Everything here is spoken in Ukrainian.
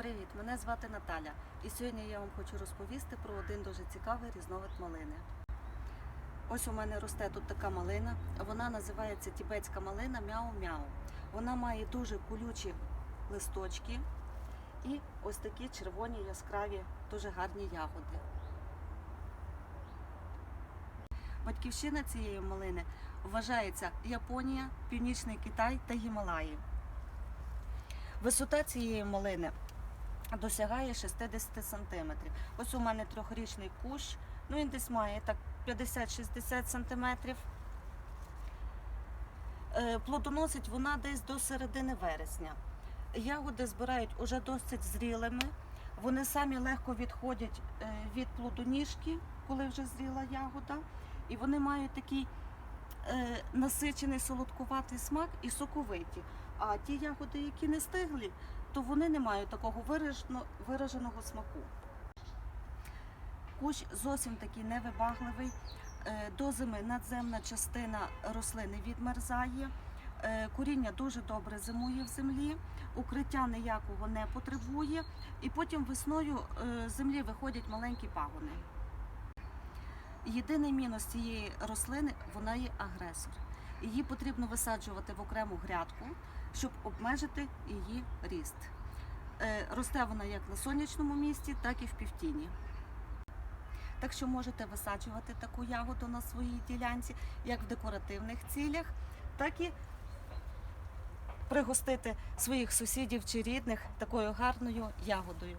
Привіт, мене звати Наталя, і сьогодні я вам хочу розповісти про один дуже цікавий різновид малини. Ось у мене росте тут така малина. Вона називається тібетська малина мяу-мяу. Вона має дуже колючі листочки і ось такі червоні яскраві, дуже гарні ягоди. Батьківщина цієї малини вважається Японія, Північний Китай та Гімалаї. Висота цієї малини досягає 60 сантиметрів. Ось у мене трьохрічний кущ, ну він десь має так 50-60 сантиметрів. Е, Плодоносить вона десь до середини вересня. Ягоди збирають уже досить зрілими. Вони самі легко відходять е, від плодоніжки, коли вже зріла ягода. І вони мають такий е, насичений солодкуватий смак і соковиті. А ті ягоди, які не стиглі, то вони не мають такого вираженого смаку. Кущ зовсім такий невибагливий. Е, До зими надземна частина рослини відмерзає. Е, Коріння дуже добре зимує в землі, укриття ніякого не потребує, і потім весною е, з землі виходять маленькі пагони. Єдиний мінус цієї рослини вона є агресор. Її потрібно висаджувати в окрему грядку, щоб обмежити її ріст. Е, Росте вона як на сонячному місці, так і в півтіні. Так що можете висаджувати таку ягоду на своїй ділянці, як в декоративних цілях, так і пригостити своїх сусідів чи рідних такою гарною ягодою.